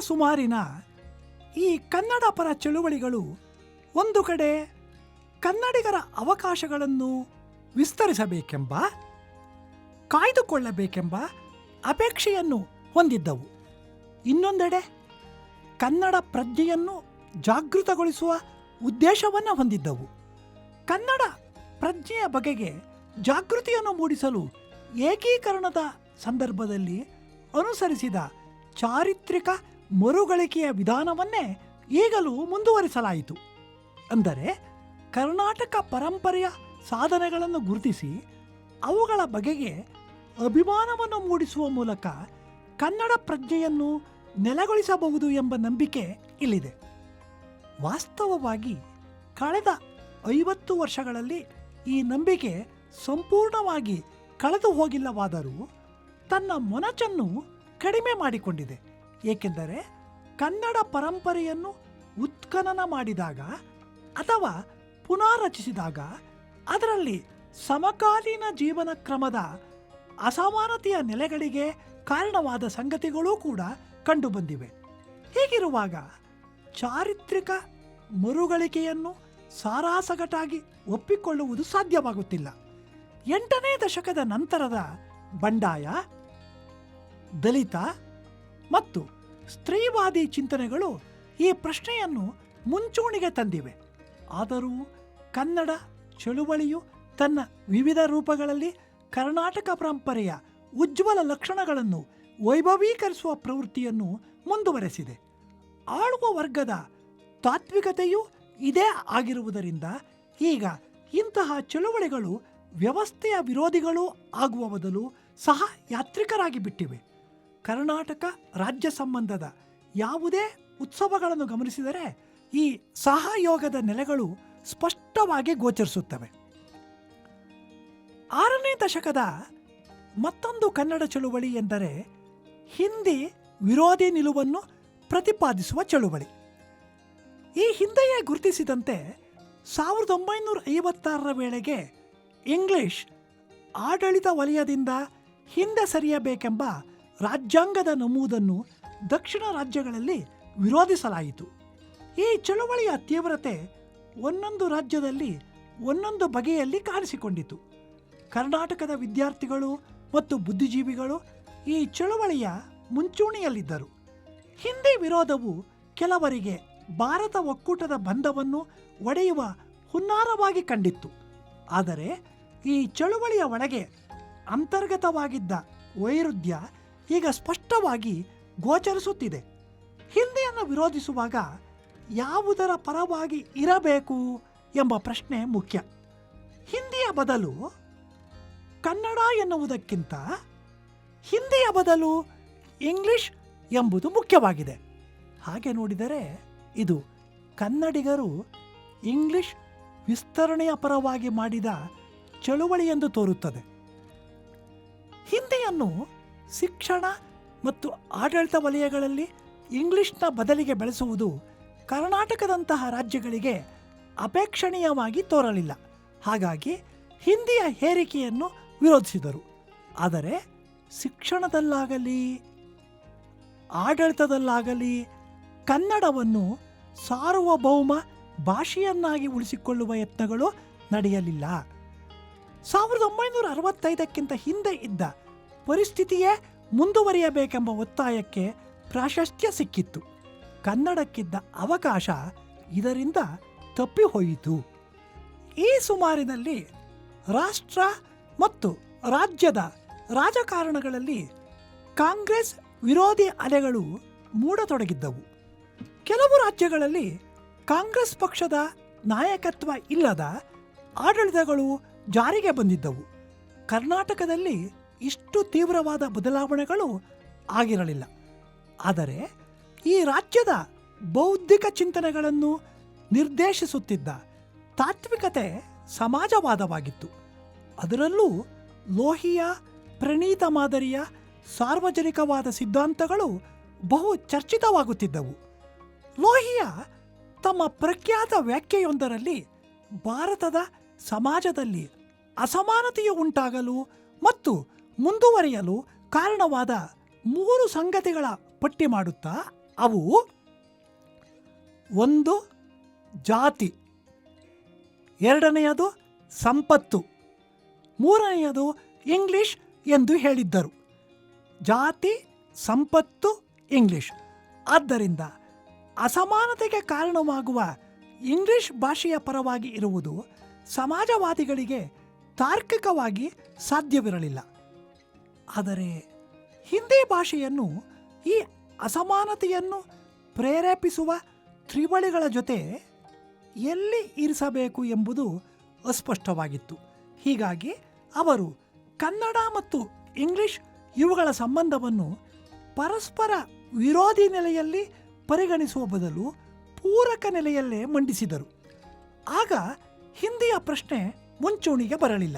ಸುಮಾರಿನ ಈ ಕನ್ನಡ ಪರ ಚಳುವಳಿಗಳು ಒಂದು ಕಡೆ ಕನ್ನಡಿಗರ ಅವಕಾಶಗಳನ್ನು ವಿಸ್ತರಿಸಬೇಕೆಂಬ, ಕಾಯ್ದುಕೊಳ್ಳಬೇಕೆಂಬ ಅಪೇಕ್ಷೆಯನ್ನು ಹೊಂದಿದ್ದವು. ಇನ್ನೊಂದೆಡೆ ಕನ್ನಡ ಪ್ರಜ್ಞೆಯನ್ನು ಜಾಗೃತಗೊಳಿಸುವ ಉದ್ದೇಶವನ್ನು ಹೊಂದಿದ್ದವು. ಕನ್ನಡ ಪ್ರಜ್ಞೆಯ ಬಗೆಗೆ ಜಾಗೃತಿಯನ್ನು ಮೂಡಿಸಲು ಏಕೀಕರಣದ ಸಂದರ್ಭದಲ್ಲಿ ಅನುಸರಿಸಿದ ಚಾರಿತ್ರಿಕ ಮರುಗಳಿಕೆಯ ವಿಧಾನವನ್ನೇ ಈಗಲೂ ಮುಂದುವರಿಸಲಾಯಿತು. ಅಂದರೆ ಕರ್ನಾಟಕ ಪರಂಪರೆಯ ಸಾಧನೆಗಳನ್ನು ಗುರುತಿಸಿ ಅವುಗಳ ಬಗೆಗೆ ಅಭಿಮಾನವನ್ನು ಮೂಡಿಸುವ ಮೂಲಕ ಕನ್ನಡ ಪ್ರಜ್ಞೆಯನ್ನು ನೆಲೆಗೊಳಿಸಬಹುದು ಎಂಬ ನಂಬಿಕೆ ಇಲ್ಲಿದೆ. ವಾಸ್ತವವಾಗಿ ಕಳೆದ ಐವತ್ತು ವರ್ಷಗಳಲ್ಲಿ ಈ ನಂಬಿಕೆ ಸಂಪೂರ್ಣವಾಗಿ ಕಳೆದು ಹೋಗಿಲ್ಲವಾದರೂ ತನ್ನ ಮೊನಚನ್ನು ಕಡಿಮೆ ಮಾಡಿಕೊಂಡಿದೆ. ಏಕೆಂದರೆ ಕನ್ನಡ ಪರಂಪರೆಯನ್ನು ಉತ್ಖನನ ಮಾಡಿದಾಗ ಅಥವಾ ಪುನಾರಚಿಸಿದಾಗ ಅದರಲ್ಲಿ ಸಮಕಾಲೀನ ಜೀವನ ಕ್ರಮದ ಅಸಮಾನತೆಯ ನೆಲೆಗಳಿಗೆ ಕಾರಣವಾದ ಸಂಗತಿಗಳೂ ಕೂಡ ಕಂಡುಬಂದಿವೆ. ಹೀಗಿರುವಾಗ ಚಾರಿತ್ರಿಕ ಮರುಗಳಿಕೆಯನ್ನು ಸಾರಾಸಗಟಾಗಿ ಒಪ್ಪಿಕೊಳ್ಳುವುದು ಸಾಧ್ಯವಾಗುತ್ತಿಲ್ಲ. ಎಂಟನೇ ದಶಕದ ನಂತರದ ಬಂಡಾಯ, ದಲಿತ ಮತ್ತು ಸ್ತ್ರೀವಾದಿ ಚಿಂತನೆಗಳು ಈ ಪ್ರಶ್ನೆಯನ್ನು ಮುಂಚೂಣಿಗೆ ತಂದಿವೆ. ಆದರೂ ಕನ್ನಡ ಚಳುವಳಿಯು ತನ್ನ ವಿವಿಧ ರೂಪಗಳಲ್ಲಿ ಕರ್ನಾಟಕ ಪರಂಪರೆಯ ಉಜ್ವಲ ಲಕ್ಷಣಗಳನ್ನು ವೈಭವೀಕರಿಸುವ ಪ್ರವೃತ್ತಿಯನ್ನು ಮುಂದುವರೆಸಿದೆ. ಆಳುವ ವರ್ಗದ ತಾತ್ವಿಕತೆಯು ಇದೇ ಆಗಿರುವುದರಿಂದ ಈಗ ಇಂತಹ ಚಳುವಳಿಗಳು ವ್ಯವಸ್ಥೆಯ ವಿರೋಧಿಗಳು ಆಗುವ ಬದಲು ಸಹ ಯಾತ್ರಿಕರಾಗಿ ಬಿಟ್ಟಿವೆ. ಕರ್ನಾಟಕ ರಾಜ್ಯ ಸಂಬಂಧದ ಯಾವುದೇ ಉತ್ಸವಗಳನ್ನು ಗಮನಿಸಿದರೆ ಈ ಸಹಯೋಗದ ನೆಲೆಗಳು ಸ್ಪಷ್ಟವಾಗಿ ಗೋಚರಿಸುತ್ತವೆ. ಆರನೇ ದಶಕದ ಮತ್ತೊಂದು ಕನ್ನಡ ಚಳುವಳಿ ಎಂದರೆ ಹಿಂದಿ ವಿರೋಧಿ ನಿಲುವನ್ನು ಪ್ರತಿಪಾದಿಸುವ ಚಳುವಳಿ. ಈ ಹಿಂದೆಯೇ ಗುರುತಿಸಿದಂತೆ ಸಾವಿರದ ಒಂಬೈನೂರ ಐವತ್ತಾರರ ವೇಳೆಗೆ ಇಂಗ್ಲಿಷ್ ಆಡಳಿತ ವಲಯದಿಂದ ಹಿಂದೆ ಸರಿಯಬೇಕೆಂಬ ರಾಜ್ಯಾಂಗದ ನಮೂದನ್ನು ದಕ್ಷಿಣ ರಾಜ್ಯಗಳಲ್ಲಿ ವಿರೋಧಿಸಲಾಯಿತು. ಈ ಚಳುವಳಿಯ ತೀವ್ರತೆ ಒಂದೊಂದು ರಾಜ್ಯದಲ್ಲಿ ಒಂದೊಂದು ಬಗೆಯಲ್ಲಿ ಕಾಣಿಸಿಕೊಂಡಿತು. ಕರ್ನಾಟಕದ ವಿದ್ಯಾರ್ಥಿಗಳು ಮತ್ತು ಬುದ್ಧಿಜೀವಿಗಳು ಈ ಚಳುವಳಿಯ ಮುಂಚೂಣಿಯಲ್ಲಿದ್ದರು. ಹಿಂದಿ ವಿರೋಧವು ಕೆಲವರಿಗೆ ಭಾರತ ಒಕ್ಕೂಟದ ಬಂಧವನ್ನು ಒಡೆಯುವ ಹುನ್ನಾರವಾಗಿ ಕಂಡಿತ್ತು. ಆದರೆ ಈ ಚಳುವಳಿಯ ಒಳಗೆ ಅಂತರ್ಗತವಾಗಿದ್ದ ವೈರುಧ್ಯ ಈಗ ಸ್ಪಷ್ಟವಾಗಿ ಗೋಚರಿಸುತ್ತಿದೆ. ಹಿಂದಿಯನ್ನು ವಿರೋಧಿಸುವಾಗ ಯಾವುದರ ಪರವಾಗಿ ಇರಬೇಕು ಎಂಬ ಪ್ರಶ್ನೆ ಮುಖ್ಯ. ಹಿಂದಿಯ ಬದಲು ಕನ್ನಡ ಎನ್ನುವುದಕ್ಕಿಂತ ಹಿಂದಿಯ ಬದಲು ಇಂಗ್ಲಿಷ್ ಎಂಬುದು ಮುಖ್ಯವಾಗಿದೆ. ಹಾಗೆ ನೋಡಿದರೆ ಇದು ಕನ್ನಡಿಗರು ಇಂಗ್ಲಿಷ್ ವಿಸ್ತರಣೆಯ ಪರವಾಗಿ ಮಾಡಿದ ಚಳುವಳಿ ಎಂದು ತೋರುತ್ತದೆ. ಹಿಂದಿಯನ್ನು ಶಿಕ್ಷಣ ಮತ್ತು ಆಡಳಿತ ವಲಯಗಳಲ್ಲಿ ಇಂಗ್ಲಿಷ್ನ ಬದಲಿಗೆ ಬೆಳೆಸುವುದು ಕರ್ನಾಟಕದಂತಹ ರಾಜ್ಯಗಳಿಗೆ ಅಪೇಕ್ಷಣೀಯವಾಗಿ ತೋರಲಿಲ್ಲ. ಹಾಗಾಗಿ ಹಿಂದಿಯ ಹೇರಿಕೆಯನ್ನು ವಿರೋಧಿಸಿದರು. ಆದರೆ ಶಿಕ್ಷಣದಲ್ಲಾಗಲಿ, ಆಡಳಿತದಲ್ಲಾಗಲಿ ಕನ್ನಡವನ್ನು ಸಾರ್ವಭೌಮ ಭಾಷೆಯನ್ನಾಗಿ ಉಳಿಸಿಕೊಳ್ಳುವ ಯತ್ನಗಳು ನಡೆಯಲಿಲ್ಲ. ಸಾವಿರದ ಒಂಬೈನೂರ ಅರವತ್ತೈದಕ್ಕಿಂತ ಹಿಂದೆ ಇದ್ದ ಪರಿಸ್ಥಿತಿಯೇ ಮುಂದುವರಿಯಬೇಕೆಂಬ ಒತ್ತಾಯಕ್ಕೆ ಪ್ರಾಶಸ್ತ್ಯ ಸಿಕ್ಕಿತ್ತು. ಕನ್ನಡಕ್ಕಿದ್ದ ಅವಕಾಶ ಇದರಿಂದ ತಪ್ಪಿಹೋಯಿತು. ಈ ಸುಮಾರಿನಲ್ಲಿ ರಾಷ್ಟ್ರ ಮತ್ತು ರಾಜ್ಯದ ರಾಜಕಾರಣಗಳಲ್ಲಿ ಕಾಂಗ್ರೆಸ್ ವಿರೋಧಿ ಅಲೆಗಳು ಮೂಡತೊಡಗಿದ್ದವು. ಕೆಲವು ರಾಜ್ಯಗಳಲ್ಲಿ ಕಾಂಗ್ರೆಸ್ ಪಕ್ಷದ ನಾಯಕತ್ವ ಇಲ್ಲದ ಆಡಳಿತಗಳು ಜಾರಿಗೆ ಬಂದಿದ್ದವು. ಕರ್ನಾಟಕದಲ್ಲಿ ಇಷ್ಟು ತೀವ್ರವಾದ ಬದಲಾವಣೆಗಳು ಆಗಿರಲಿಲ್ಲ. ಆದರೆ ಈ ರಾಜ್ಯದ ಬೌದ್ಧಿಕ ಚಿಂತನೆಗಳನ್ನು ನಿರ್ದೇಶಿಸುತ್ತಿದ್ದ ತಾತ್ವಿಕತೆ ಸಮಾಜವಾದವಾಗಿತ್ತು. ಅದರಲ್ಲೂ ಲೋಹಿಯ ಪ್ರಣೀತ ಮಾದರಿಯ ಸಾರ್ವಜನಿಕವಾದ ಸಿದ್ಧಾಂತಗಳು ಬಹು ಚರ್ಚಿತವಾಗುತ್ತಿದ್ದವು. ಲೋಹಿಯ ತಮ್ಮ ಪ್ರಖ್ಯಾತ ವ್ಯಾಖ್ಯೆಯೊಂದರಲ್ಲಿ ಭಾರತದ ಸಮಾಜದಲ್ಲಿ ಅಸಮಾನತೆಯು ಉಂಟಾಗಲು ಮತ್ತು ಮುಂದುವರಿಯಲು ಕಾರಣವಾದ ಮೂರು ಸಂಗತಿಗಳ ಪಟ್ಟಿ ಮಾಡುತ್ತಾ? ಅವು ಒಂದು, ಜಾತಿ. ಎರಡನೆಯದು, ಸಂಪತ್ತು. ಮೂರನೆಯದು, ಇಂಗ್ಲಿಷ್ ಎಂದು ಹೇಳಿದ್ದರು. ಜಾತಿ, ಸಂಪತ್ತು, ಇಂಗ್ಲಿಷ್. ಆದ್ದರಿಂದ ಅಸಮಾನತೆಗೆ ಕಾರಣವಾಗುವ ಇಂಗ್ಲಿಷ್ ಭಾಷೆಯ ಪರವಾಗಿ ಇರುವುದು ಸಮಾಜವಾದಿಗಳಿಗೆ ತಾರ್ಕಿಕವಾಗಿ ಸಾಧ್ಯವಿರಲಿಲ್ಲ. ಆದರೆ ಹಿಂದಿ ಭಾಷೆಯನ್ನು ಈ ಅಸಮಾನತೆಯನ್ನು ಪ್ರೇರೇಪಿಸುವ ತ್ರಿವಳಿಗಳ ಜೊತೆ ಎಲ್ಲಿ ಇರಿಸಬೇಕು ಎಂಬುದು ಅಸ್ಪಷ್ಟವಾಗಿತ್ತು. ಹೀಗಾಗಿ ಅವರು ಕನ್ನಡ ಮತ್ತು ಇಂಗ್ಲಿಷ್ ಇವುಗಳ ಸಂಬಂಧವನ್ನು ಪರಸ್ಪರ ವಿರೋಧಿ ನೆಲೆಯಲ್ಲಿ ಪರಿಗಣಿಸುವ ಬದಲು ಪೂರಕ ನೆಲೆಯಲ್ಲೇ ಮಂಡಿಸಿದರು. ಆಗ ಹಿಂದಿಯ ಪ್ರಶ್ನೆ ಮುಂಚೂಣಿಗೆ ಬರಲಿಲ್ಲ.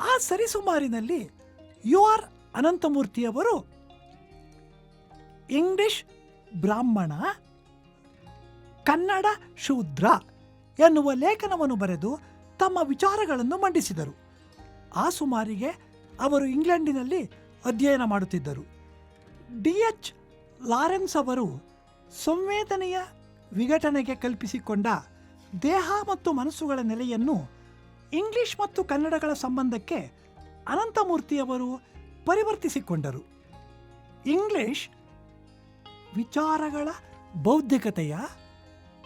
ಆ ಸರಿಸುಮಾರಿನಲ್ಲಿ ಯು ಆರ್ ಅನಂತಮೂರ್ತಿಯವರು ಇಂಗ್ಲಿಷ್ ಬ್ರಾಹ್ಮಣ ಕನ್ನಡ ಶೂದ್ರ ಎನ್ನುವ ಲೇಖನವನ್ನು ಬರೆದು ತಮ್ಮ ವಿಚಾರಗಳನ್ನು ಮಂಡಿಸಿದರು. ಆ ಸುಮಾರಿಗೆ ಅವರು ಇಂಗ್ಲೆಂಡಿನಲ್ಲಿ ಅಧ್ಯಯನ ಮಾಡುತ್ತಿದ್ದರು. ಡಿ. ಎಚ್. ಲಾರೆನ್ಸ್ ಅವರು ಸಂವೇದನೆಯ ವಿಘಟನೆಗೆ ಕಲ್ಪಿಸಿಕೊಂಡ ದೇಹ ಮತ್ತು ಮನಸ್ಸುಗಳ ನೆಲೆಯನ್ನು ಇಂಗ್ಲಿಷ್ ಮತ್ತು ಕನ್ನಡಗಳ ಸಂಬಂಧಕ್ಕೆ ಅನಂತಮೂರ್ತಿಯವರು ಪರಿವರ್ತಿಸಿಕೊಂಡರು. ಇಂಗ್ಲಿಷ್ ವಿಚಾರಗಳ ಬೌದ್ಧಿಕತೆಯ,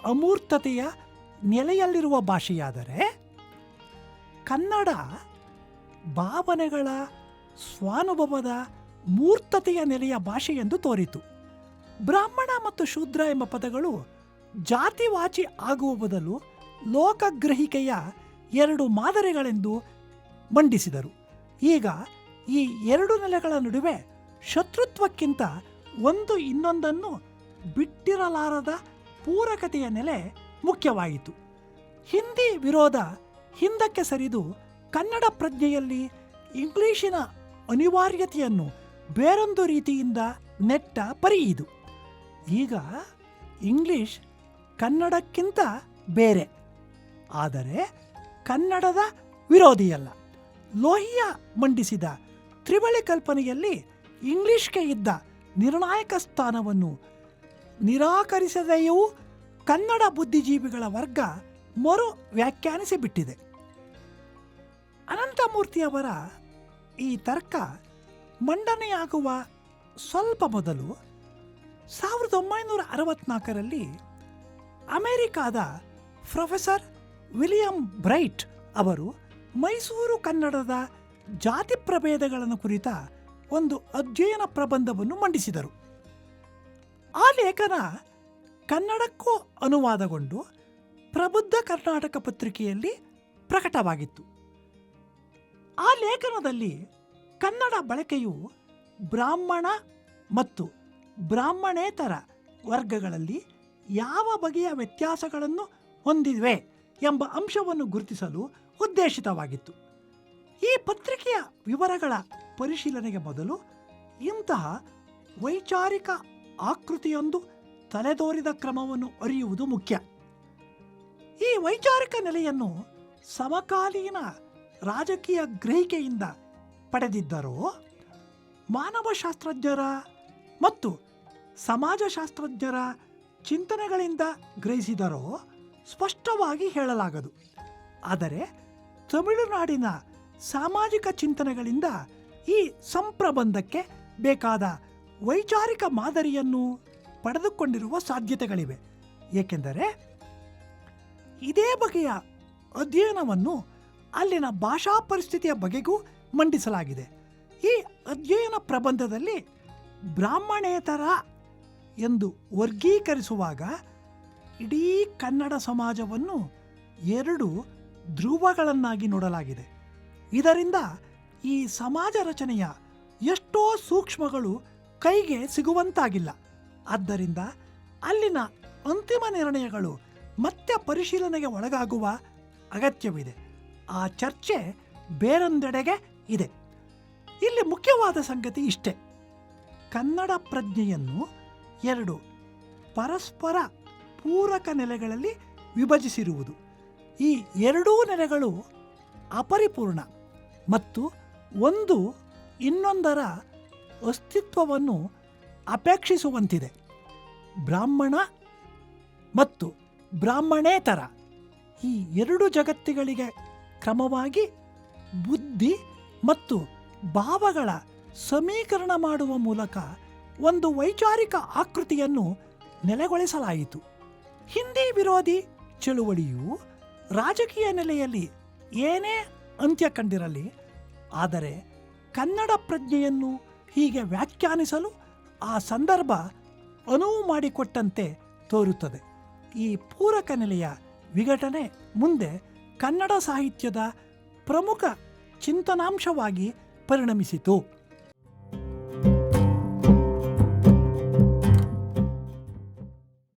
ಅಮೂರ್ತತೆಯ ನೆಲೆಯಲ್ಲಿರುವ ಭಾಷೆಯಾದರೆ ಕನ್ನಡ ಭಾವನೆಗಳ ಸ್ವಾನುಭವದ ಮೂರ್ತತೆಯ ನೆಲೆಯ ಭಾಷೆ ಎಂದು ತೋರಿತು. ಬ್ರಾಹ್ಮಣ ಮತ್ತು ಶೂದ್ರ ಎಂಬ ಪದಗಳು ಜಾತಿವಾಚಿ ಆಗುವ ಬದಲು ಲೋಕಗ್ರಹಿಕೆಯ ಎರಡು ಮಾದರಿಗಳೆಂದು ಮಂಡಿಸಿದರು. ಈಗ ಈ ಎರಡು ನೆಲೆಗಳ ನಡುವೆ ಶತ್ರುತ್ವಕ್ಕಿಂತ ಒಂದು ಇನ್ನೊಂದನ್ನು ಬಿಟ್ಟಿರಲಾರದ ಪೂರಕತೆಯ ನೆಲೆ ಮುಖ್ಯವಾಯಿತು. ಹಿಂದಿ ವಿರೋಧ ಹಿಂದಕ್ಕೆ ಸರಿದು ಕನ್ನಡ ಪ್ರಜ್ಞೆಯಲ್ಲಿ ಇಂಗ್ಲಿಶಿನ ಅನಿವಾರ್ಯತೆಯನ್ನು ಬೇರೊಂದು ರೀತಿಯಿಂದ ನೆಟ್ಟ ಪರಿಯಿದು ಈಗ ಇಂಗ್ಲಿಷ್ ಕನ್ನಡಕ್ಕಿಂತ ಬೇರೆ. ಆದರೆ ಕನ್ನಡದ ವಿರೋಧಿಯಲ್ಲ. ಲೋಹಿಯ ಮಂಡಿಸಿದ ತ್ರಿವಳಿ ಕಲ್ಪನೆಯಲ್ಲಿ ಇಂಗ್ಲಿಷ್ಗೆ ಇದ್ದ ನಿರ್ಣಾಯಕ ಸ್ಥಾನವನ್ನು ನಿರಾಕರಿಸದೆಯೂ ಕನ್ನಡ ಬುದ್ಧಿಜೀವಿಗಳ ವರ್ಗ ಮರು ವ್ಯಾಖ್ಯಾನಿಸಿಬಿಟ್ಟಿದೆ. ಅನಂತಮೂರ್ತಿಯವರ ಈ ತರ್ಕ ಮಂಡನೆಯಾಗುವ ಸ್ವಲ್ಪ ಮೊದಲು ಸಾವಿರದ ಒಂಬೈನೂರ ಅರವತ್ನಾಲ್ಕರಲ್ಲಿ ಅಮೆರಿಕಾದ ಪ್ರೊಫೆಸರ್ ವಿಲಿಯಂ ಬ್ರೈಟ್ ಅವರು ಮೈಸೂರು ಕನ್ನಡದ ಜಾತಿ ಪ್ರಭೇದಗಳನ್ನು ಕುರಿತ ಒಂದು ಅಧ್ಯಯನ ಪ್ರಬಂಧವನ್ನು ಮಂಡಿಸಿದರು. ಆ ಲೇಖನ ಕನ್ನಡಕ್ಕೂ ಅನುವಾದಗೊಂಡು ಪ್ರಬುದ್ಧ ಕರ್ನಾಟಕ ಪತ್ರಿಕೆಯಲ್ಲಿ ಪ್ರಕಟವಾಗಿತ್ತು. ಆ ಲೇಖನದಲ್ಲಿ ಕನ್ನಡ ಬಳಕೆಯು ಬ್ರಾಹ್ಮಣ ಮತ್ತು ಬ್ರಾಹ್ಮಣೇತರ ವರ್ಗಗಳಲ್ಲಿ ಯಾವ ಬಗೆಯ ವ್ಯತ್ಯಾಸಗಳನ್ನು ಹೊಂದಿವೆ ಎಂಬ ಅಂಶವನ್ನು ಗುರುತಿಸಲು ಉದ್ದೇಶಿತವಾಗಿತ್ತು. ಈ ಪತ್ರಿಕೆಯ ವಿವರಗಳ ಪರಿಶೀಲನೆಗೆ ಮೊದಲು ಇಂತಹ ವೈಚಾರಿಕ ಆಕೃತಿಯೊಂದು ತಲೆದೋರಿದ ಕ್ರಮವನ್ನು ಅರಿಯುವುದು ಮುಖ್ಯ. ಈ ವೈಚಾರಿಕ ನೆಲೆಯನ್ನು ಸಮಕಾಲೀನ ರಾಜಕೀಯ ಗ್ರಹಿಕೆಯಿಂದ ಪಡೆದಿದ್ದರೋ ಮಾನವಶಾಸ್ತ್ರಜ್ಞರ ಮತ್ತು ಸಮಾಜಶಾಸ್ತ್ರಜ್ಞರ ಚಿಂತನೆಗಳಿಂದ ಗ್ರಹಿಸಿದರೋ ಸ್ಪಷ್ಟವಾಗಿ ಹೇಳಲಾಗದು. ಆದರೆ ತಮಿಳುನಾಡಿನ ಸಾಮಾಜಿಕ ಚಿಂತನೆಗಳಿಂದ ಈ ಸಂಪ್ರಬಂಧಕ್ಕೆ ಬೇಕಾದ ವೈಚಾರಿಕ ಮಾದರಿಯನ್ನು ಪಡೆದುಕೊಂಡಿರುವ ಸಾಧ್ಯತೆಗಳಿವೆ. ಏಕೆಂದರೆ ಇದೇ ಬಗೆಯ ಅಧ್ಯಯನವನ್ನು ಅಲ್ಲಿನ ಭಾಷಾ ಪರಿಸ್ಥಿತಿಯ ಬಗೆಗೂ ಮಂಡಿಸಲಾಗಿದೆ. ಈ ಅಧ್ಯಯನ ಪ್ರಬಂಧದಲ್ಲಿ ಬ್ರಾಹ್ಮಣೇತರ ಎಂದು ವರ್ಗೀಕರಿಸುವಾಗ ಇಡೀ ಕನ್ನಡ ಸಮಾಜವನ್ನು ಎರಡು ಧ್ರುವಗಳನ್ನಾಗಿ ನೋಡಲಾಗಿದೆ. ಇದರಿಂದ ಈ ಸಮಾಜ ರಚನೆಯ ಎಷ್ಟೋ ಸೂಕ್ಷ್ಮಗಳು ಕೈಗೆ ಸಿಗುವಂತಾಗಿಲ್ಲ. ಆದ್ದರಿಂದ ಅಲ್ಲಿನ ಅಂತಿಮ ನಿರ್ಣಯಗಳು ಮತ್ತೆ ಪರಿಶೀಲನೆಗೆ ಒಳಗಾಗುವ ಅಗತ್ಯವಿದೆ. ಆ ಚರ್ಚೆ ಬೇರೊಂದೆಡೆಗೆ ಇದೆ. ಇಲ್ಲಿ ಮುಖ್ಯವಾದ ಸಂಗತಿ ಇಷ್ಟೇ. ಕನ್ನಡ ಪ್ರಜ್ಞೆಯನ್ನು ಎರಡು ಪರಸ್ಪರ ಪೂರಕ ನೆಲೆಗಳಲ್ಲಿ ವಿಭಜಿಸಿರುವುದು. ಈ ಎರಡೂ ನೆಲೆಗಳು ಅಪರಿಪೂರ್ಣ ಮತ್ತು ಒಂದು ಇನ್ನೊಂದರ ಅಸ್ತಿತ್ವವನ್ನು ಅಪೇಕ್ಷಿಸುವಂತಿದೆ. ಬ್ರಾಹ್ಮಣ ಮತ್ತು ಬ್ರಾಹ್ಮಣೇತರ ಈ ಎರಡು ಜಗತ್ತುಗಳಿಗೆ ಕ್ರಮವಾಗಿ ಬುದ್ಧಿ ಮತ್ತು ಭಾವಗಳ ಸಮೀಕರಣ ಮಾಡುವ ಮೂಲಕ ಒಂದು ವೈಚಾರಿಕ ಆಕೃತಿಯನ್ನು ನೆಲೆಗೊಳಿಸಲಾಯಿತು. ಹಿಂದಿ ವಿರೋಧಿ ಚಳುವಳಿಯು ರಾಜಕೀಯ ನೆಲೆಯಲ್ಲಿ ಏನೇ ಅಂತ್ಯ ಕಂಡಿರಲಿ, ಆದರೆ ಕನ್ನಡ ಪ್ರಜ್ಞೆಯನ್ನು ಹೀಗೆ ವ್ಯಾಖ್ಯಾನಿಸಲು ಆ ಸಂದರ್ಭ ಅನುವು ಮಾಡಿಕೊಟ್ಟಂತೆ ತೋರುತ್ತದೆ. ಈ ಪೂರಕ ನೆಲೆಯ ವಿಘಟನೆ ಮುಂದೆ ಕನ್ನಡ ಸಾಹಿತ್ಯದ ಪ್ರಮುಖ ಚಿಂತನಾಂಶವಾಗಿ ಪರಿಣಮಿಸಿತು.